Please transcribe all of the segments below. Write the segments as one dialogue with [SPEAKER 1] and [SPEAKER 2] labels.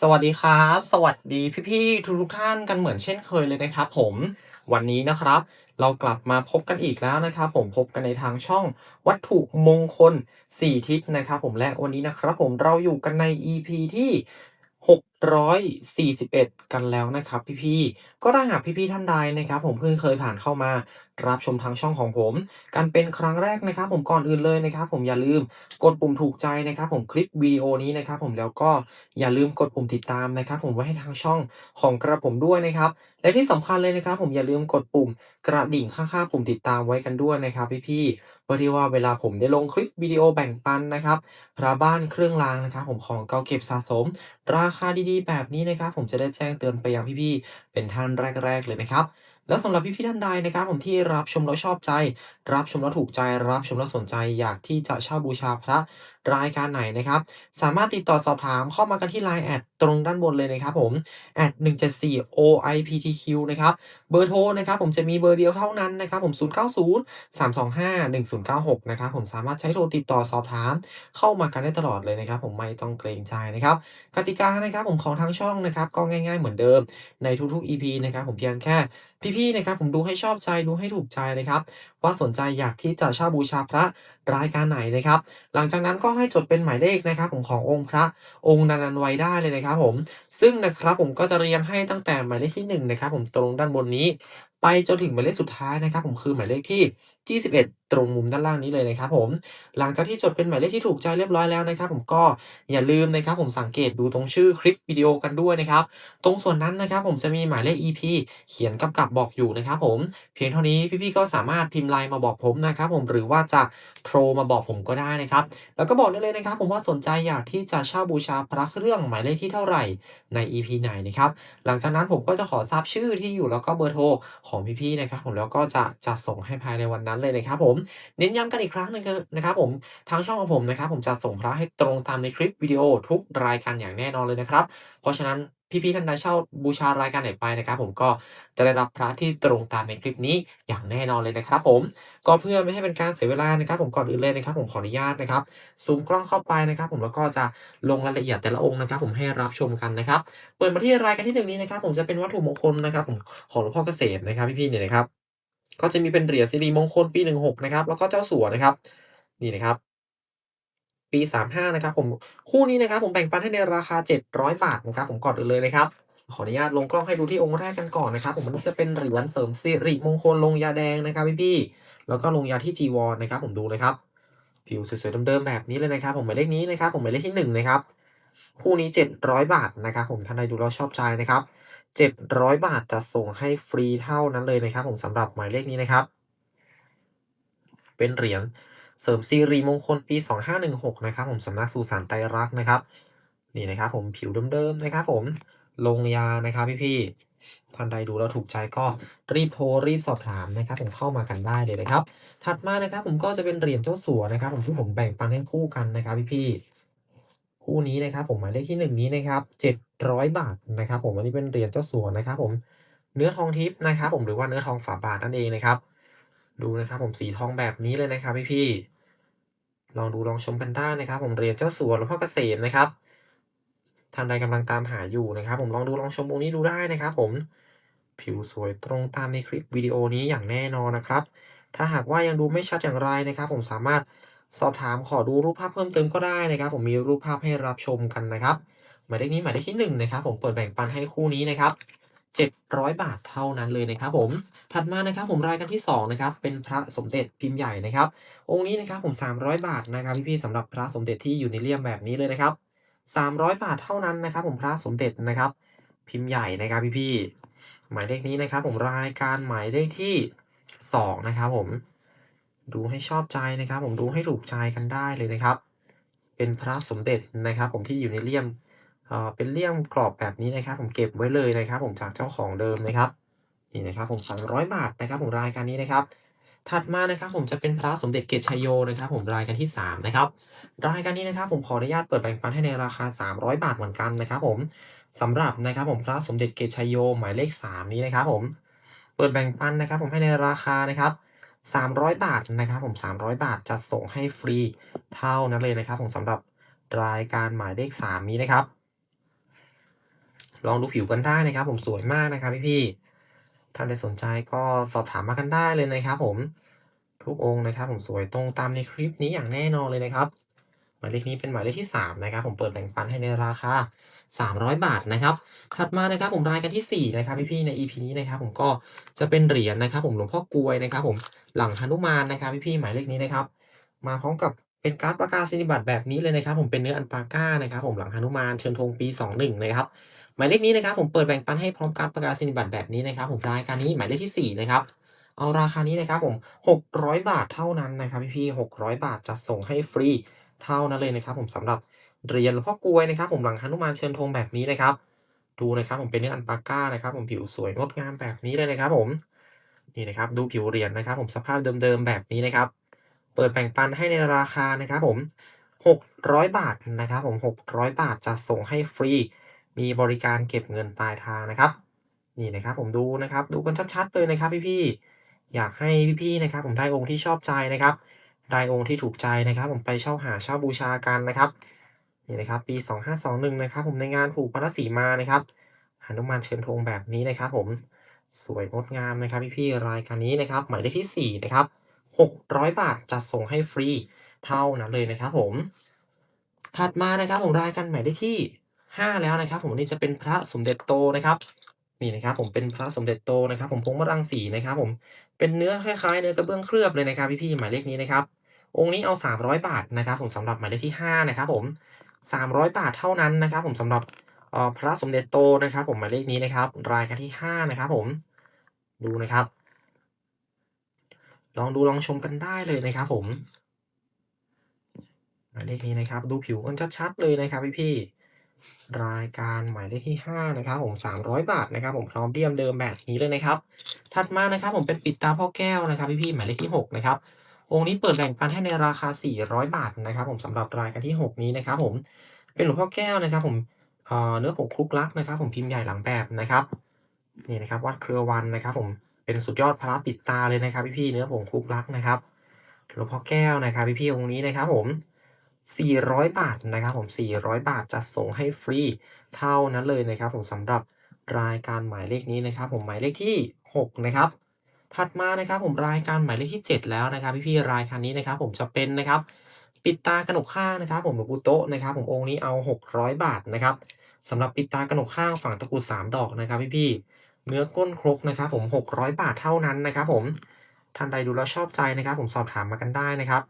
[SPEAKER 1] สวัสดีครับ สวัสดีพี่ๆทุกๆท่านกันเหมือนเช่นเคยเลยนะครับ ผมวันนี้นะครับ เรากลับมาพบกันอีกแล้วนะครับ ผมพบกันในทางช่องวัตถุมงคล 4 ทิศนะครับ ผมและวันนี้นะครับ ผมเราอยู่กันใน EP ที่ 641 กันแล้วนะครับพี่ๆ ก็ถ้าหากพี่ๆท่านใดนะครับผมเพิ่งเคยผ่านเข้ามารับชมทางช่องของผม กันเป็นครั้งแรกนะครับ ผมก่อนอื่นเลยนะครับ ผมอย่าลืมกดปุ่มถูกใจนะครับ ผมคลิปวิดีโอนี้นะครับ ผมแล้วก็อย่าลืมกดปุ่มติดตามนะครับ ผมไว้ให้ทางช่องของกระผมด้วยนะครับ และที่สำคัญเลยนะครับ ผมอย่าลืมกดปุ่มกระดิ่งข้างๆปุ่มติดตามไว้กันด้วยนะครับ พี่ๆเพื่อที่ว่าเวลาผมได้ลงคลิปวิดีโอแบ่งปันนะครับพระบ้านเครื่องรางนะครับ ผมของเก่าเก็บสะสม ราคาดีๆ แบบนี้นะครับ ผมจะได้แจ้งเตือนไปยังพี่ๆเป็นท่านแรก ๆ เลยนะครับแล้วสำหรับพี่ๆท่านใดนะครับ ผมที่รับชมแล้วชอบใจ รับชมแล้วถูกใจ รับชมแล้วสนใจ อยากที่จะเช่าบูชาพระรายการไหนนะครับ สามารถติดต่อสอบถามเข้ามากันที่ Line แอดตรงด้านบนเลยนะครับผมแอด174 OIPTQ นะครับ เบอร์โทรนะครับผมจะมีเบอร์เดียวเท่านั้นนะครับผม 090 325 1096 นะครับผมสามารถใช้โทรติดต่อสอบถามเข้ามากันได้ตลอดเลยนะครับ ผมไม่ต้องเกรงใจนะครับ กติกานะครับผมของทางช่องนะครับก็ง่าย ๆ เหมือนเดิมในทุกๆ EP นะครับผมเพียงแค่พี่ๆ นะครับผมดูให้ชอบใจดูให้ถูกใจนะครับ ว่าสนใจอยากที่จะเช่าบูชาพระรายการไหนนะครับ หลังจากนั้นก็็ให้จดเป็นหมายเลขนะครับผมขององค์พระองค์นันนไว้ได้เลยนะครับผมซึ่งนะครับผมก็จะเรียงให้ตั้งแต่หมายเลขที่1นะครับผมตรงด้านบนนี้ ไปจนถึงหมายเลขสุดท้ายนะครับผมคือหมายเลขที่ 21 ตรงมุมด้านล่างนี้เลยนะครับผมหลังจากที่จดเป็นหมายเลขที่ถูกใจเรียบร้อยแล้วนะครับ ผมก็อย่าลืมนะครับ ผมสังเกตดูตรงชื่อคลิปวิดีโอกันด้วยนะครับ ตรงส่วนนั้นนะครับ ผมจะมีหมายเลข EP เขียนกำกับบอกอยู่นะครับ ผมเพียงเท่านี้พี่ๆก็สามารถพิมพ์ไลน์มาบอกผมนะครับ ผมหรือว่าจะโทรมาบอกผมก็ได้นะครับ แล้วก็บอกได้เลยนะครับ ผมว่าสนใจอยากที่จะเช่าบูชาพระเครื่องหมายเลขที่เท่าไหร่ใน EP ไหนนะครับ หลังจากนั้นผมก็จะขอทราบชื่อที่อยู่แล้วก็เบอร์โทรของพี่ๆนะครับผมแล้วก็จะจัดส่งให้ภายในวันนั้นเลยนะครับผมเน้นย้ำกันอีกครั้งหนึ่งนะครับผมทางช่องของผมนะครับผมจะส่งพระให้ตรงตามในคลิปวิดีโอทุกรายการอย่างแน่นอนเลยนะครับ เพราะฉะนั้น พี่ๆท่านใดเช่าบูชารายการไหนไปนะครับ ผมก็จะได้รับพระที่ตรงตามในคลิปนี้อย่างแน่นอนเลยนะครับ ผมก็เพื่อไม่ให้เป็นการเสียเวลานะครับ ผมก่อนอื่นเลยนะครับ ผมขออนุญาตนะครับซูมกล้องเข้าไปนะครับ ผมแล้วก็จะลงรายละเอียดแต่ละองค์นะครับ ผมให้รับชมกันนะครับเปิดมาที่รายการที่หนึ่งนี้นะครับ ผมจะเป็นวัตถุมงคลนะครับ ผมของหลวงพ่อเกษมนะครับ พี่ๆเนี่ยนะครับ ก็จะมีเป็นเหรียญสิริมงคลปี 16นะครับแล้วก็เจ้าสัวนะครับ นี่นะครับ ปี 35 นะครับผมคู่นี้นะครับผมแบ่งปันให้ในราคา 700 บาทนะครับผมก่อนอื่นเลยนะครับขออนุญาตลงกล้องให้ดูที่องค์แรกกันก่อนนะครับผมมันจะเป็นเหรียญเสริมสิริมงคลลงยาแดงนะครับพี่ๆแล้วก็ลงยาที่จีวรนะครับผมดูเลยครับผิวสวยๆเดิมๆแบบนี้เลยนะครับ ผมหมายเลขนี้นะครับผมหมายเลขที่1นะครับคู่นี้ 700 บาทนะครับผมท่านใดดูแล้วชอบใจนะครับ700 บาทจะส่งให้ฟรีเท่านั้นเลยนะครับ ผมสำหรับหมายเลขนี้นะครับ เป็นเหรียญ เสริมสิริมงคลปี 2516 นะครับผมสำนักสุสานไตรักษ์นะครับ นี่นะครับผมผิวเดิมๆนะครับผมลงยานะครับพี่ๆท่านใดดูแล้วถูกใจก็รีบโทรรีบสอบถามนะครับ ผมเข้ามากันได้เลยนะครับ ถัดมานะครับผมก็จะเป็นเหรียญเจ้าสัวนะครับ ผมที่ผมแบ่งปันให้คู่กันนะครับพี่ๆคู่นี้นะครับ ผมหมายเลขที่หนึ่งนี้นะครับ700 บาทนะครับ ผมอันนี้เป็นเหรียญเจ้าสัวนะครับ ผมเนื้อทองทิพย์นะครับ ผมหรือว่าเนื้อทองฝาบาทนั่นเองนะครับ ดูนะครับผมสีทองแบบนี้เลยนะครับพี่ๆลองดูลองชมกันได้นะครับ ผมเรียญเจ้าสัวหลวงพ่อเกษมนะครับท่านใดกำลังตามหาอยู่นะครับ ผมลองดูลองชมองค์นี้ดูได้นะครับ ผมผิวสวยตรงตามในคลิปวิดีโอนี้อย่างแน่นอนนะครับ ถ้าหากว่ายังดูไม่ชัดอย่างไรนะครับ ผมสามารถสอบถามขอดูรูปภาพเพิ่มเติมก็ได้นะครับ ผมมีรูปภาพให้รับชมกันนะครับหมายเลขนี้หมายเลขที่หนึ่งนะครับ ผมเปิดแบ่งปันให้คู่นี้นะครับ 700 บาทเท่านั้นเลยนะครับผม ถัดมานะครับผมรายการที่สองนะครับเป็นพระสมเด็จพิมพ์ใหญ่นะครับ องค์นี้นะครับผม 300 บาทนะครับพี่ๆสำหรับพระสมเด็จที่อยู่ในเลี่ยมแบบนี้เลยนะครับ 300 บาทเท่านั้นนะครับ ผมพระสมเด็จนะครับ พิมพ์ใหญ่นะครับพี่ๆหมายเลขนี้นะครับผมรายการหมายเลขที่สองนะครับผมดูให้ชอบใจนะครับ ผมดูให้ถูกใจกันได้เลยนะครับ เป็นพระสมเด็จนะครับ ผมที่อยู่ในเลี่ยม เป็นเลี่ยมกรอบแบบนี้นะครับ ผมเก็บไว้เลยนะครับ ผมจากเจ้าของเดิมนะครับนี่นะครับผม 300 บาทนะครับผมรายการนี้นะครับ ถัดมานะครับผมจะเป็นพระสมเด็จเกตชัยโยนะครับ ผมรายการที่ 3 นะครับ รายการนี้นะครับ ผมขออนุญาตเปิดแบ่งปันให้ในราคา 300 บาทเหมือนกันนะครับ ผมสำหรับนะครับ ผมพระสมเด็จเกตชัยโยหมายเลข 3 นี้นะครับ ผมเปิดแบ่งปันนะครับ ผมให้ในราคานะครับ300 บาทนะครับ ผม 300 บาทจะส่งให้ฟรีเท่านั้นเลยนะครับ ผมสำหรับรายการหมายเลข 3 นี้นะครับ ลองดูผิวกันได้นะครับ ผมสวยมากนะครับพี่ๆท่านใดสนใจก็สอบถามมากันได้เลยนะครับ ผมทุกองค์นะครับ ผมสวยตรงตามในคลิปนี้อย่างแน่นอนเลยนะครับ หมายเลขนี้เป็นหมายเลขที่ 3 นะครับ ผมเปิดแบ่งปันให้ในราคา300 บาทนะครับ ถัดมานะครับผมรายกันที่ 4 นะครับพี่ๆใน EP นี้นะครับ ผมก็จะเป็นเหรียญนะครับ ผมหลวงพ่อกวยนะครับ ผมหลังหนุมานนะครับพี่ๆหมายเลขนี้นะครับ มาพร้อมกับเป็นการ์ดประกาศนียบัตรแบบนี้เลยนะครับ ผมเป็นเนื้ออันปาก้านะครับ ผมหลังหนุมานเชิญธงปี 21 นะครับ มายเลขนี้นะครับผมเปิดแบ่งปันให้พร้อมการประกาศนียบัตรแบบนี้นะครับผมรายการนี้หมายเลขที่4นะครับเอาราคานี้นะครับผม600 บาทเท่านั้นนะครับพี่ๆ600 บาทจะส่งให้ฟรีเท่านั้นเลยนะครับ ผมสำหรับเหรียญหลวงพ่อกลวยนะครับ ผมหลังหนุมานเชิญธงแบบนี้นะครับ ดูนะครับผมเป็นเนื้ออันปาก้านะครับ ผมผิวสวยงดงามแบบนี้เลยนะครับ ผมนี่นะครับ ดูผิวเหรียญนะครับ ผมสภาพเดิมๆแบบนี้นะครับ เปิดแบ่งปันให้ในราคานะครับ ผม600 บาทนะครับ ผม600 บาทจะส่งให้ฟรี มีบริการเก็บเงินปลายทางนะครับ นี่นะครับผมดูนะครับ ดูกันชัดๆเลยนะครับพี่ๆอยากให้พี่ๆนะครับ ผมได้องค์ที่ชอบใจนะครับ ได้องค์ที่ถูกใจนะครับ ผมไปเช่าหาเช่าบูชากันนะครับนี่นะครับปี 2521นะครับ ผมในงานผูกพันธสีมานะครับหนุมานเชิญธงแบบนี้นะครับ ผมสวยงดงามนะครับ พี่ๆรายการนี้นะครับ หมายเลขที่4นะครับ600 บาทจะส่งให้ฟรีเท่านั้นเลยนะครับ ผม ถัดมานะครับผมรายการหมายเลขที่ 5 แล้วนะครับ ผมนนี้จะเป็นพระสมเด็จโตนะครับนี่นะครับผมเป็นพระสมเด็จโตนะครับ ผมพงมรังสีนะครับ ผมเป็นเนื้อคล้ายๆเนื้อกระเบื้องเคลือบเลยนะครับพี่ๆหมายเลขนี้นะครับ องค์นี้เอา 300 บาทนะครับ ผมสำหรับหมายเลขที่ 5 นะครับ ผม 300 บาทเท่านั้นนะครับ ผมสำหรับพระสมเด็จโตนะครับ ผมหมายเลขนี้นะครับ รายการที่ 5 นะครับ ผมดูนะครับ ลองดูลองชมกันได้เลยนะครับ ผมหมายเลขนี้นะครับ ดูผิวกันชัดๆเลยนะครับพี่ๆ รายการหมายเลขที่ 5 นะครับผม 300 บาทนะครับผมพร้อมเดียมเดิมแบบนี้เลยนะครับ ถัดมานะครับผมเป็นปิดตาพ่อแก้วนะครับพี่ๆหมายเลขที่ 6 นะครับองค์นี้เปิดแบ่งปันให้ในราคา 400 บาทนะครับ ผมสำหรับรายการที่ 6 นี้นะครับ ผมเป็นหลวงพ่อแก้วนะครับ ผมเอ่อเนื้อผงคลุกลักนะครับ ผมพิมพ์ใหญ่หลังแบบนะครับนี่นะครับวัดเครือวันนะครับ ผมเป็นสุดยอดพระปิดตาเลยนะครับ พี่ๆเนื้อผงคลุกลักนะครับหลวงพ่อแก้วนะครับ พี่ๆองค์นี้นะครับ ผม 400 บาทนะครับผม 400 บาทจะส่งให้ฟรีเท่านั้นเลยนะครับผมสำหรับรายการหมายเลขนี้นะครับ ผมหมายเลขที่ 6 นะครับ ถัดมานะครับผมรายการหมายเลขที่ 7 แล้วนะครับ พี่ๆรายการนี้นะครับ ผมจะเป็นนะครับ ปิดตากระหนกข้างนะครับ ผมหลวงปู่โตะนะครับ ผมองค์นี้เอา 600 บาทนะครับสำหรับปิดตากระหนกข้างฝั่งตะกุด3ดอกนะครับ พี่ๆเนื้อก้นครกนะครับ ผม 600 บาทเท่านั้นนะครับ ผมท่านใดดูแล้วชอบใจนะครับ ผมสอบถามมากันได้นะครับ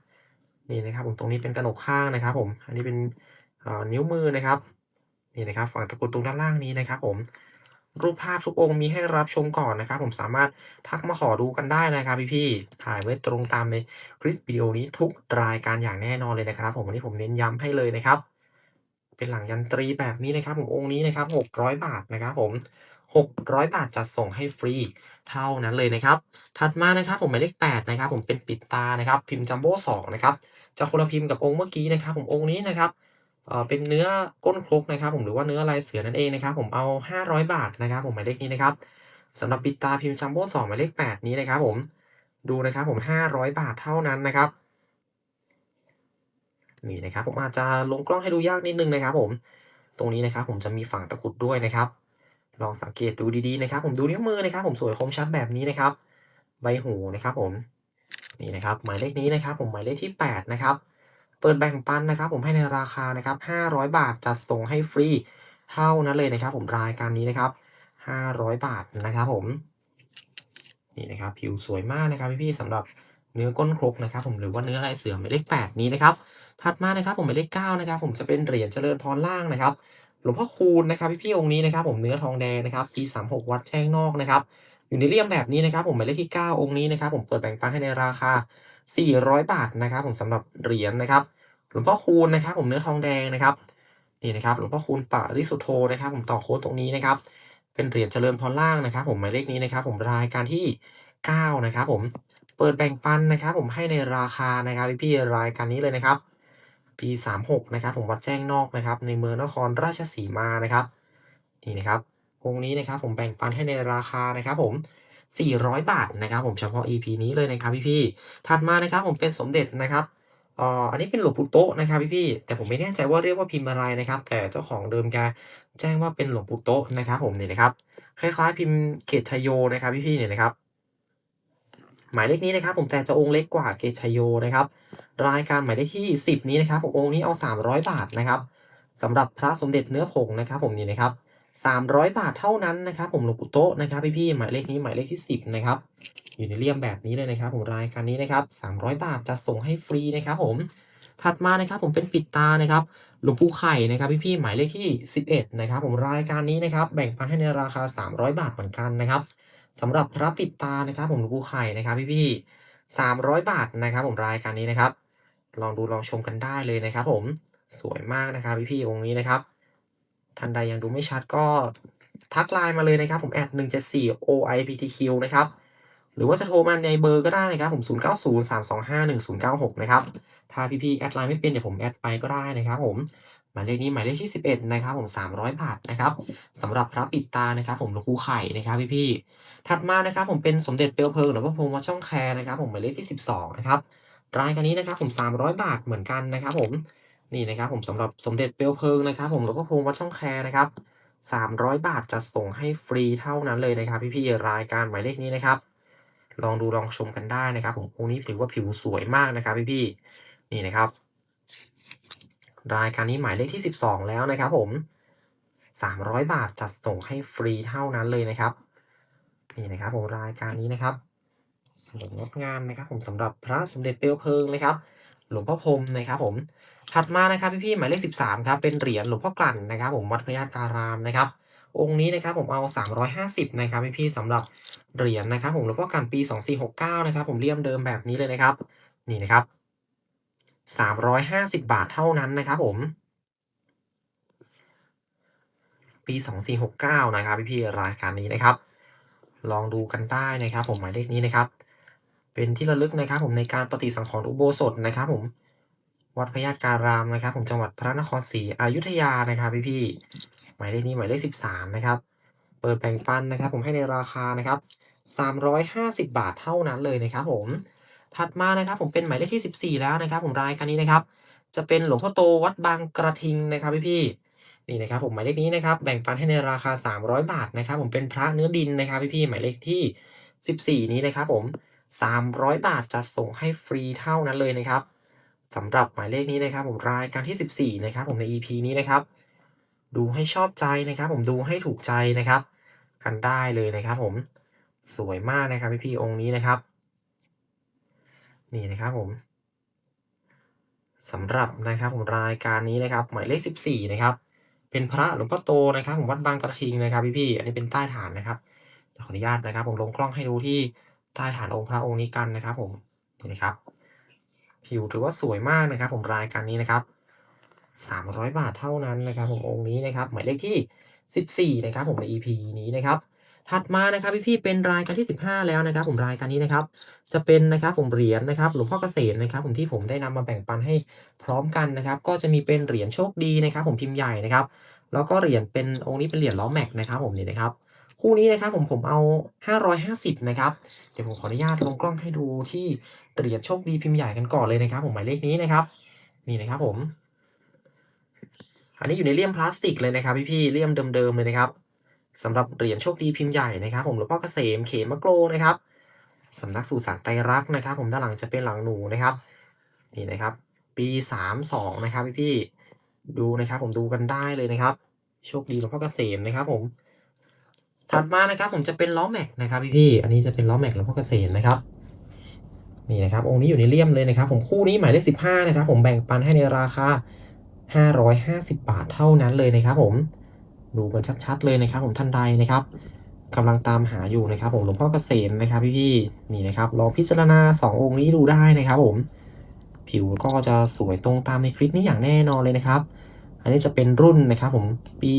[SPEAKER 1] นี่นะครับผมตรงนี้เป็นกระหนกข้างนะครับ ผม อันนี้เป็นนิ้วมือนะครับนี่นะครับ ฝั่งตะกรุดตรงด้านล่างนี้นะครับ ผมรูปภาพทุกองค์มีให้รับชมก่อนนะครับ ผมสามารถทักมาขอดูกันได้นะครับ พี่ๆถ่ายไว้ตรงตามในคลิปวิดีโอนี้ทุกรายการอย่างแน่นอนเลยนะครับ ผมวันนี้ผมเน้นย้ำให้เลยนะครับ เป็นหลังยันตรีแบบนี้นะครับ ผมองค์นี้นะครับ600 บาทนะครับ ผม 600 บาทจัดส่งให้ฟรีเท่านั้นเลยนะครับ ถัดมานะครับ ผมหมายเลข8นะครับ ผมเป็นปิดตานะครับ พิมพ์จัมโบ้2นะครับ จะคนละพิมพ์กับองค์เมื่อกี้นะครับ ผมองค์นี้นะครับเป็นเนื้อก้นครกนะครับ ผมหรือว่าเนื้อลายเสือนั่นเองนะครับ ผมเอา 500 บาทนะครับ ผมหมายเลขนี้นะครับสำหรับปิดตาพิมพ์จัมโบ้2หมายเลข 8 นี้นะครับ ผมดูนะครับ ผม 500 บาทเท่านั้นนะครับนี่นะครับ ผมอาจจะลงกล้องให้ดูยากนิดนึงนะครับ ผมตรงนี้นะครับ ผมจะมีฝั่งตะกุดด้วยนะครับ ลองสังเกตดูดีๆนะครับ ผมดูนิ้วมือนะครับ ผมสวยคมชัดแบบนี้นะครับ ใบหูนะครับ ผม นี่นะครับหมายเลขนี้นะครับผมหมายเลขที่ 8 นะครับ เปิดแบ่งปันนะครับ ผมให้ในราคานะครับ 500 บาทจัดส่งให้ฟรีเท่านั้นเลยนะครับ ผมรายการนี้นะครับ 500 บาทนะครับ ผมนี่นะครับผิวสวยมากนะครับพี่ๆสำหรับเนื้อก้นครกนะครับ ผมหรือว่าเนื้อลายเสือหมายเลข 8 นี้นะครับ ถัดมานะครับ ผมหมายเลข9นะครับ ผมจะเป็นเหรียญเจริญพรล่างนะครับหลวงพ่อคูณนะครับพี่ๆองค์นี้นะครับ ผมเนื้อทองแดงนะครับปี36วัดแช่งนอกนะครับ อยู่ในเลี่ยมแบบนี้นะครับ ผมหมายเลขที่ 9 องค์นี้นะครับผมเปิดแบ่งปันให้ในราคา 400 บาทนะครับผมสำหรับเหรียญนะครับหลวงพ่อคูณนะครับ ผมเนื้อทองแดงนะครับนี่นะครับหลวงพ่อคูณปะริสุโธนะครับ ผมต่อโค้ดตรงนี้นะครับ เป็นเหรียญเจริญพรล่างนะครับ ผมหมายเลขนี้นะครับ ผมรายการที่ 9 นะครับ ผมเปิดแบ่งปันนะครับ ผมให้ในราคานะครับพี่ๆรายการนี้เลยนะครับ ปี 36 นะครับ ผมวัดแจ้งนอกนะครับ ในเมืองนครราชสีมานะครับนี่นะครับ องค์นี้นะครับผมแบ่งปันให้ในราคานะครับผม 400 บาทนะครับผมเฉพาะ EP นี้เลยนะครับพี่ๆถัดมานะครับผมเป็นสมเด็จนะครับอ่ออันนี้เป็นหลวงปู่โต๊ะนะครับพี่ๆแต่ผมไม่แน่ใจว่าเรียกว่าพิมพ์อะไรนะครับ แต่เจ้าของเดิมแกแจ้งว่าเป็นหลวงปู่โต๊ะนะครับผมนี่นะครับคล้ายๆพิมพ์เกตชยโยนะครับพี่ๆเนี่ยนะครับหมายเลขนี้นะครับผมแต่จะองค์เล็กกว่าเกตชยโยนะครับรายการหมายเลขที่ 10 นี้นะครับผมองค์นี้เอา 300 บาทนะครับสำหรับพระสมเด็จเนื้อผงนะครับผมนี่นะครับ 300 บาทเท่านั้นนะครับ ผมหลวงปู่โต๊ะนะครับพี่ๆหมายเลขนี้หมายเลขที่ 10 นะครับอยู่ในเลี่ยมแบบนี้เลยนะครับ ผมรายการนี้นะครับ 300 บาทจะส่งให้ฟรีนะครับ ผมถัดมานะครับ ผมเป็นปิดตานะครับหลวงปู่ไข่นะครับพี่ๆหมายเลขที่ 11 นะครับ ผมรายการนี้นะครับ แบ่งปันให้ในราคา 300 บาทเหมือนกันนะครับสำหรับพระปิดตานะครับ ผมหลวงปู่ไข่นะครับพี่ๆ300 บาทนะครับ ผมรายการนี้นะครับ ลองดูลองชมกันได้เลยนะครับ ผมสวยมากนะครับพี่ๆองค์นี้นะครับ ท่านใดยังดูไม่ชัดก็ทักไลน์มาเลยนะครับ ผมแอด174 OIPTQ นะครับ หรือว่าจะโทรมาในเบอร์ก็ได้นะครับ ผม 0903251096 นะครับ ถ้าพี่ๆแอดไลน์ไม่เป็นเดี๋ยวผมแอดไปก็ได้นะครับผม หมายเลขนี้หมายเลขที่ 11 นะครับ ผม 300 บาทนะครับสำหรับพระปิดตานะครับ ผมหลวงปู่ไข่นะครับพี่ๆถัดมานะครับ ผมเป็นสมเด็จเปลวเพลิงหรือว่าพรหมวัดช่องแคนะครับ ผมหมายเลขที่ 12 นะครับรายการนี้นะครับผม 300 บาทเหมือนกันนะครับผม นี่นะครับผมสำหรับสมเด็จเปลวเพลิงนะครับ ผมหลวงพ่อพรหมวัดช่องแคร์นะครับ300 บาทจะส่งให้ฟรีเท่านั้นเลยนะครับ พี่ๆรายการหมายเลขนี้นะครับ ลองดูลองชมกันได้นะครับ ผมองค์นี้ถือว่าผิวสวยมากนะครับ พี่ๆนี่นะครับ รายการนี้หมายเลขที่ 12 แล้วนะครับ ผม 300 บาทจัดส่งให้ฟรีเท่านั้นเลยนะครับ นี่นะครับผมรายการนี้นะครับสวยงดงามนะครับ ผมสำหรับพระสมเด็จเปลวเพลิงนะครับ หลวงพ่อพรมนะครับ ผม ถัดมานะครับพี่ๆหมายเลข 13ครับเป็นเหรียญหลวงพ่อกลั่นนะครับผมวัดพระญาการามนะครับองค์นี้นะครับผมเอา 350นะครับพี่ๆสำหรับเหรียญนะครับผมหลวงพ่อกลั่นปี 2469นะครับผมเลี่ยมเดิมแบบนี้เลยนะครับ นี่นะครับ 350 บาทเท่านั้นนะครับผม ปี 2469นะครับพี่ๆรายการนี้นะครับ ลองดูกันได้นะครับ ผมหมายเลขนี้นะครับ เป็นที่ระลึกนะครับ ผมในการปฏิสังขรณ์อุโบสถนะครับ ผม วัดพระญาติการามนะครับผมจังหวัดพระนครศรีอยุธยานะครับพี่ๆหมายเลขนี้หมายเลข13นะครับ เปิดแบ่งปันนะครับ ผมให้ในราคานะครับ350บบาทเท่านั้นเลยนะครับผม ถัดมานะครับผมเป็นหมายเลขที่14แล้วนะครับ ผมรายการนี้นะครับ จะเป็นหลวงพ่อโตวัดบางกระทิงนะครับพี่ๆนี่นะครับผมหมายเลขนี้นะครับ แบ่งปันให้ในราคา 300 บาทนะครับ ผมเป็นพระเนื้อดินนะครับพี่ๆหมายเลขที่ 14 นี้นะครับผม 300 บาทจะส่งให้ฟรีเท่านั้นเลยนะครับ สำหรับหมายเลขนี้นะครับผมรายการที่ 14 นะครับผมใน EP นี้นะครับ ดูให้ชอบใจนะครับ ผมดูให้ถูกใจนะครับ กันได้เลยนะครับ ผมสวยมากนะครับพี่ๆองค์นี้นะครับ นี่นะครับผมสำหรับนะครับผมรายการนี้นะครับ หมายเลข 14 นะครับ เป็นพระหลวงพ่อโตนะครับผมวัดบางกระทิงนะครับพี่ๆอันนี้เป็นใต้ฐานนะครับขออนุญาตนะครับ ผมลงกล้องให้ดูที่ใต้ฐานองค์พระองค์นี้กันนะครับ ผมนี่นะครับ ผิวถือว่าสวยมากนะครับ ผมรายการนี้นะครับ300 บาทเท่านั้นนะครับ ผมองค์นี้นะครับ หมายเลขที่ 14 นะครับ ผมใน EP นี้นะครับ ถัดมานะครับพี่ๆเป็นรายการที่ 15 แล้วนะครับ ผมรายการนี้นะครับ จะเป็นนะครับผมเหรียญนะครับหลวงพ่อเกษมนะครับ ผมที่ผมได้นำมาแบ่งปันให้พร้อมกันนะครับ ก็จะมีเป็นเหรียญโชคดีนะครับ ผมพิมพ์ใหญ่นะครับ แล้วก็เหรียญเป็นองค์นี้เป็นเหรียญล้อแม็กนะครับ ผมนี่นะครับ คู่นี้นะครับผมผมเอา 550 นะครับ เดี๋ยวผมขออนุญาตลงกล้องให้ดูที่เหรียญโชคดีพิมพ์ใหญ่กันก่อนเลยนะครับ ผมหมายเลขนี้นะครับ นี่นะครับผม อันนี้อยู่ในเลี่ยมพลาสติกเลยนะครับ พี่ๆเลี่ยมเดิมๆเลยนะครับสำหรับเหรียญโชคดีพิมพ์ใหญ่นะครับ ผมหลวงพ่อเกษมเขมะโกลนะครับสำนักสู่สารไตรรักนะครับ ผมด้านหลังจะเป็นหลังหนูนะครับ นี่นะครับ ปี32นะครับพี่ๆดูนะครับ ผมดูกันได้เลยนะครับ โชคดีหลวงพ่อเกษมนะครับ ผม ถัดมานะครับผมจะเป็นล้อแม็กนะครับพี่อันนี้จะเป็นล้อแม็กหลวงพ่อเกษมนะครับนี่นะครับองค์นี้อยู่ในเลี่ยมเลยนะครับ ผมคู่นี้หมายเลข15นะครับ ผมแบ่งปันให้ในราคา550บาทเท่านั้นเลยนะครับ ผมดูกันชัดๆเลยนะครับ ผมท่านใดนะครับกำลังตามหาอยู่นะครับ ผมหลวงพ่อเกษมนะครับพี่ๆนี่นะครับลองพิจารณาสององค์นี้ดูได้นะครับ ผม ผิวก็จะสวยตรงตามในคลิปนี้อย่างแน่นอนเลยนะครับ อันนี้จะเป็นรุ่นนะครับ ผมปี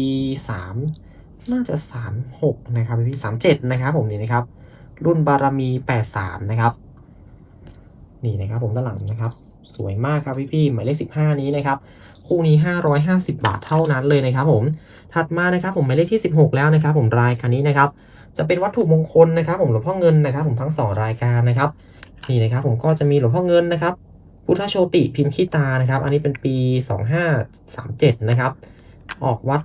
[SPEAKER 1] 3 น่าจะ 36 นะครับพี่ๆ37 นะครับผมนี่นะครับ รุ่นบารมี 83 นะครับ นี่นะครับผมด้านหลังนะครับ สวยมากครับพี่ๆหมายเลข 15 นี้นะครับ คู่นี้ 550 บาทเท่านั้นเลยนะครับผม ถัดมานะครับผมหมายเลขที่ 16 แล้วนะครับ ผมรายการนี้นะครับ จะเป็นวัตถุมงคลนะครับ ผมหลวงพ่อเงินนะครับ ผมทั้งสองรายการนะครับ นี่นะครับผมก็จะมีหลวงพ่อเงินนะครับ พุทธโชติพิมพ์ขี้ตานะครับ อันนี้เป็นปี 2537 นะครับ ออกวัด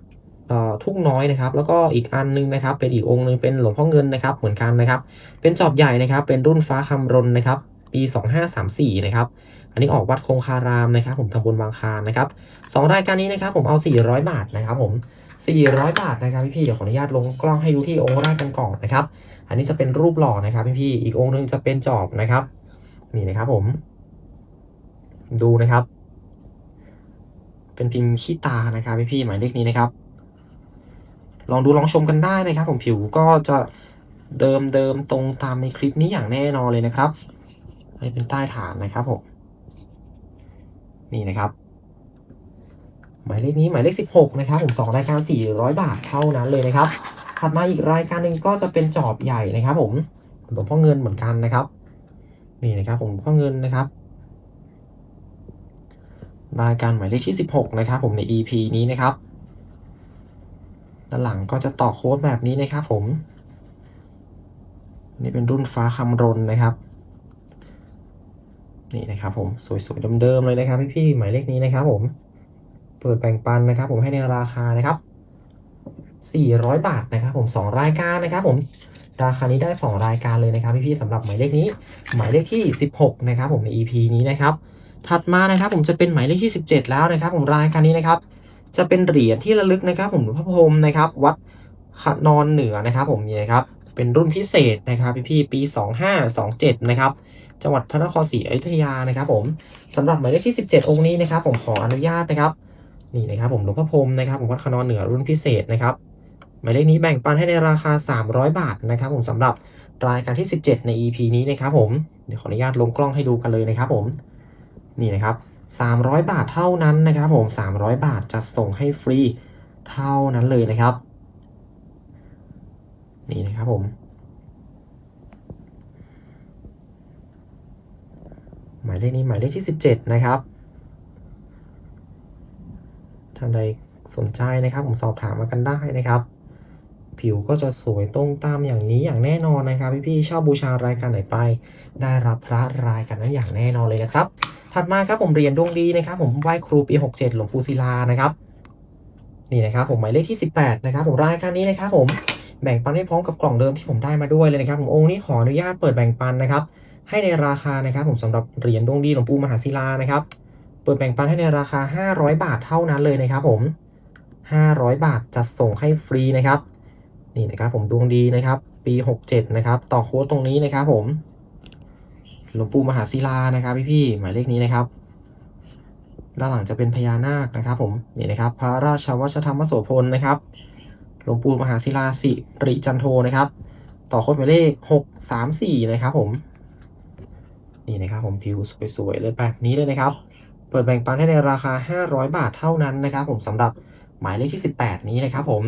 [SPEAKER 1] ทุ่งน้อยนะครับ แล้วก็อีกอันนึงนะครับ เป็นอีกองค์หนึงเป็นหลวงพ่อเงินนะครับ เหมือนกันนะครับ เป็นจอบใหญ่นะครับ เป็นรุ่นฟ้าคำรนนะครับ ปี 2534 นะครับ อันนี้ออกวัดคงคารามนะครับ ผมทำบุญบางคารนะครับสองรายการนี้นะครับ ผมเอา 400 บาทนะครับผม400 บาทนะครับพี่ๆเดี๋ยวขออนุญาตลงกล้องให้ดูที่องค์แรกกันก่อนนะครับ อันนี้จะเป็นรูปหล่อนะครับพี่ๆอีกองค์หนึงจะเป็นจอบนะครับ นี่นะครับผม ดูนะครับ เป็นพิมพ์ขี้ตานะครับพี่ๆหมายเลขนี้นะครับ ลองดูลองชมกันได้นะครับผมผิวก็จะเดิมเดิมตรงตามในคลิปนี้อย่างแน่นอนเลยนะครับอันนี้เป็นใต้ฐานนะครับผมนี่นะครับ หมายเลขนี้หมายเลข 16 นะครับผมสองรายการ 400 บาทเท่านั้นเลยนะครับ ถัดมาอีกรายการหนึ่งก็จะเป็นจอบใหญ่นะครับ ผมหลวงพ่อเงินเหมือนกันนะครับ นี่นะครับผมพ่อเงินนะครับรายการหมายเลขที่ 16 นะครับ ผมใน EP นี้นะครับ ด้านหลังก็จะต่อโค้ดแบบนี้นะครับผม นี่เป็นรุ่นฟ้าคำรนนะครับ นี่นะครับผมสวยๆเดิมๆเลยนะครับพี่ๆหมายเลขนี้นะครับผมเปิดแบ่งปันนะครับผมให้ในราคานะครับ400 บาทนะครับผม 2 รายการนะครับผมราคานี้ได้ 2 รายการเลยนะครับพี่ๆสำหรับหมายเลขนี้ หมายเลขที่ 16 นะครับผมใน EP นี้นะครับถัดมานะครับผมจะเป็นหมายเลขที่ 17 แล้วนะครับผมรายการนี้นะครับ จะเป็นเหรียญที่ระลึกนะครับ ผมหลวงพ่อพรมนะครับ วัดขนอนเหนือนะครับผมนี่นะครับเป็นรุ่นพิเศษนะครับพี่ๆปี 2527 นะครับจังหวัดพระนครศรีอยุธยานะครับผมสำหรับหมายเลขที่ 17 องค์นี้นะครับ ผมขออนุญาตนะครับนี่นะครับผมหลวงพ่อพรมนะครับผมวัดขนอนเหนือรุ่นพิเศษนะครับหมายเลขนี้แบ่งปันให้ในราคา 300 บาทนะครับ ผมสำหรับรายการที่ 17 ใน EP นี้นะครับผมเดี๋ยวขออนุญาตลงกล้องให้ดูกันเลยนะครับผมนี่นะครับ 300 บาทเท่านั้นนะครับผม 300 บาทจะส่งให้ฟรีเท่านั้นเลยนะครับ นี่นะครับผมหมายเลขนี้หมายเลขที่ 17 นะครับท่านใดสนใจนะครับ ผมสอบถามมากันได้นะครับ ผิวก็จะสวยตรงตามอย่างนี้อย่างแน่นอนนะครับ พี่ๆชอบบูชารายการไหนไป ได้รับพระรายการนั้นอย่างแน่นอนเลยนะครับ ถัดมาครับผมเรียนดวงดีนะครับผมไหว้ครูปี 67 หลวงปู่ศิลานะครับนี่นะครับผมหมายเลขที่ 18นะครับผมรายการนี้นะครับผมแบ่งปันให้พร้อมกับกล่องเดิมที่ผมได้มาด้วยเลยนะครับผมองค์นี้ขออนุญาตเปิดแบ่งปันนะครับให้ในราคานะครับผมสำหรับเหรียญดวงดีหลวงปู่มหาศิลานะครับเปิดแบ่งปันให้ในราคา 500 บาทเท่านั้นเลยนะครับผม 500 บาทจะส่งให้ฟรีนะครับนี่นะครับผมดวงดีนะครับปี 67 นะครับต่อโค้ดตรงนี้นะครับผม หลวงปู่มหาศิลานะครับพี่ๆหมายเลขนี้นะครับ ด้านหลังจะเป็นพญานาคนะครับ ผมนี่นะครับ พระราชวัชธรรมโสพลนะครับหลวงปู่มหาศิลาสิริจันโทนะครับ ต่อโค้ดหมายเลข 634 นะครับผมนี่นะครับผมผิวสวยๆเลยแบบนี้เลยนะครับ เปิดแบ่งปันให้ในราคา 500 บาทเท่านั้นนะครับ ผมสำหรับหมายเลขที่ 18 นี้นะครับ ผม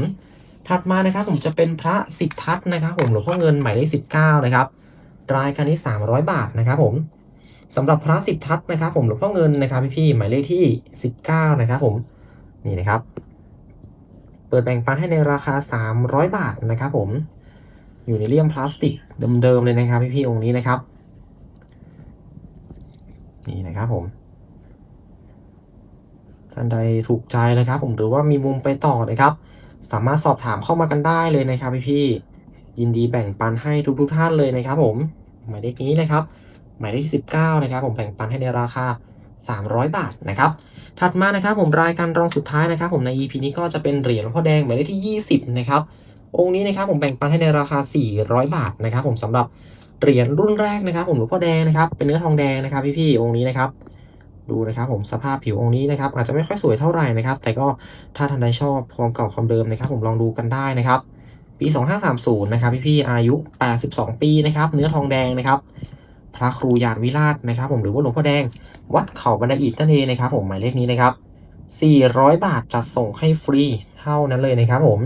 [SPEAKER 1] ถัดมานะครับผมจะเป็นพระสิบทัศน์นะครับ ผมหลวงพ่อเงินหมายเลข19 นะครับ รายการนี้ 300 บาทนะครับผมสำหรับพระสิบทัศนะครับผมหลวงพ่อเงินนะครับพี่ๆหมายเลขที่ 19 นะครับผมนี่นะครับ เปิดแบ่งปันให้ในราคา 300 บาทนะครับผมอยู่ในเลี่ยมพลาสติกเดิมๆเลยนะครับพี่ๆองค์นี้นะครับ นี่นะครับผมท่านใดถูกใจนะครับ ผมหรือว่ามีมุมไปต่อนะครับ สามารถสอบถามเข้ามากันได้เลยนะครับพี่ๆยินดีแบ่งปันให้ทุกๆท่านเลยนะครับผม หมายเลขนี้นะครับ หมายเลขที่ 19 นะครับ ผมแบ่งปันให้ในราคา 300 บาทนะครับ ถัดมานะครับผมรายการรองสุดท้ายนะครับ ผมใน EP นี้ก็จะเป็นเหรียญหลวงพ่อแดงหมายเลขที่ 20 นะครับ องค์นี้นะครับผมแบ่งปันให้ในราคา 400 บาทนะครับ ผมสำหรับเหรียญรุ่นแรกนะครับ ผมหลวงพ่อแดงนะครับ เป็นเนื้อทองแดงนะครับพี่ๆองค์นี้นะครับดูนะครับผมสภาพผิวองค์นี้นะครับอาจจะไม่ค่อยสวยเท่าไหร่นะครับ แต่ก็ถ้าท่านใดชอบความเก่าความเดิมนะครับ ผมลองดูกันได้นะครับ ปี 2530 นะครับพี่ๆอายุ 82 ปีนะครับเนื้อทองแดงนะครับพระครูยานวิราชนะครับ ผมหรือว่าหลวงพ่อแดง วัดเขาบันไดอิฐนั่นเองนะครับ ผมหมายเลขนี้นะครับ 400 บาทจัดส่งให้ฟรีเท่านั้นเลยนะครับ ผม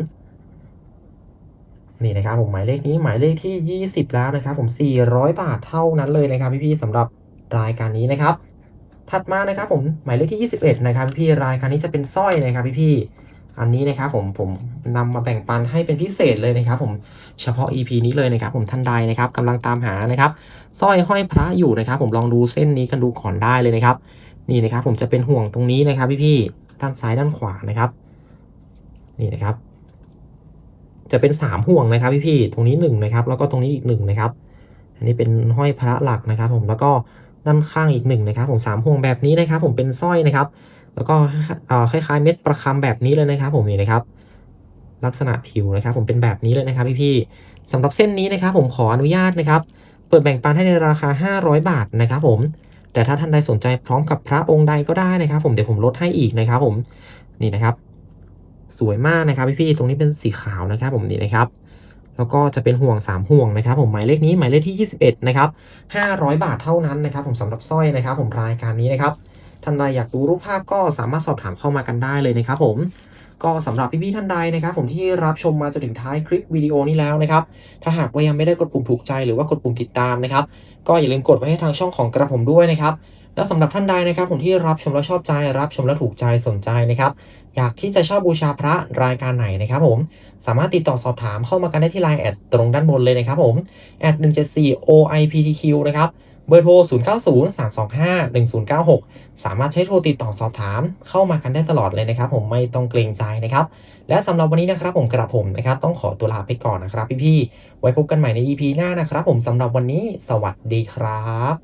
[SPEAKER 1] นี่นะครับ ผมหมายเลขนี้หมายเลขที่ 20 แล้วนะครับ ผม 400 บาทเท่านั้นเลยนะครับ พี่ๆสำหรับรายการนี้นะครับ ถัดมานะครับ ผมหมายเลขที่ 21 นะครับ พี่ๆรายการนี้จะเป็นสร้อยนะครับ พี่ อันนี้นะครับผมผมนำมาแบ่งปันให้เป็นพิเศษเลยนะครับ ผมเฉพาะ EP นี้เลยนะครับ ผมท่านใดนะครับกำลังตามหานะครับสร้อยห้อยพระอยู่นะครับ ผมลองดูเส้นนี้กันดูก่อนได้เลยนะครับ นี่นะครับ ผมจะเป็นห่วงตรงนี้นะครับ พี่ๆด้านซ้ายด้านขวานะครับ นี่นะครับ จะเป็นสามห่วงนะครับ พี่ๆตรงนี้หนึ่งนะครับ แล้วก็ตรงนี้อีกหนึ่งนะครับ อันนี้เป็นห้อยพระหลักนะครับ ผมแล้วก็ด้านข้างอีกหนึ่งนะครับ ผมสามห่วงแบบนี้นะครับ ผมเป็นสร้อยนะครับ แล้วก็คล้ายๆเม็ดประคำแบบนี้เลยนะครับ ผมนี่นะครับ ลักษณะผิวนะครับ ผมเป็นแบบนี้เลยนะครับพี่ๆสำหรับเส้นนี้นะครับ ผมขออนุญาตนะครับ เปิดแบ่งปันให้ในราคา 500 บาทนะครับ ผม แต่ถ้าท่านใดสนใจพร้อมกับพระองค์ใดก็ได้นะครับ ผมเดี๋ยวผมลดให้อีกนะครับ ผมนี่นะครับ สวยมากนะครับพี่ๆตรงนี้เป็นสีขาวนะครับ ผมนี่นะครับแล้วก็จะเป็นห่วง 3 ห่วงนะครับ ผมหมายเลขนี้หมายเลขที่ 21 นะครับ 500 บาทเท่านั้นนะครับ ผมสำหรับสร้อยนะครับ ผมรายการนี้นะครับ ท่านใดอยากดูรูปภาพก็สามารถสอบถามเข้ามากันได้เลยนะครับผมก็สำหรับพี่ๆท่านใดนะครับผมที่รับชมมาจนถึงท้ายคลิปวิดีโอนี้แล้วนะครับถ้าหากว่ายังไม่ได้กดปุ่มถูกใจหรือว่ากดปุ่มติดตามนะครับก็อย่าลืมกดไว้ให้ทางช่องของกระผมด้วยนะครับแล้วสำหรับท่านใดนะครับผมที่รับชมแล้วชอบใจรับชมแล้วถูกใจสนใจนะครับอยากที่จะเช่าบูชาพระรายการไหนนะครับผมสามารถติดต่อสอบถามเข้ามากันได้ที่ไลน์แอดตรงด้านบนเลยนะครับผมแอด174 OIPTQ นะครับ เบอร์โทร 0903251096 สามารถใช้โทรติดต่อสอบถาม เข้ามากันได้ตลอดเลยนะครับ ผมไม่ต้องเกรงใจนะครับ และสำหรับวันนี้นะครับผมกระผมนะครับ ต้องขอตัวลาไปก่อนนะครับพี่ๆไว้พบกันใหม่ใน EP หน้านะครับ ผมสำหรับวันนี้ สวัสดีครับ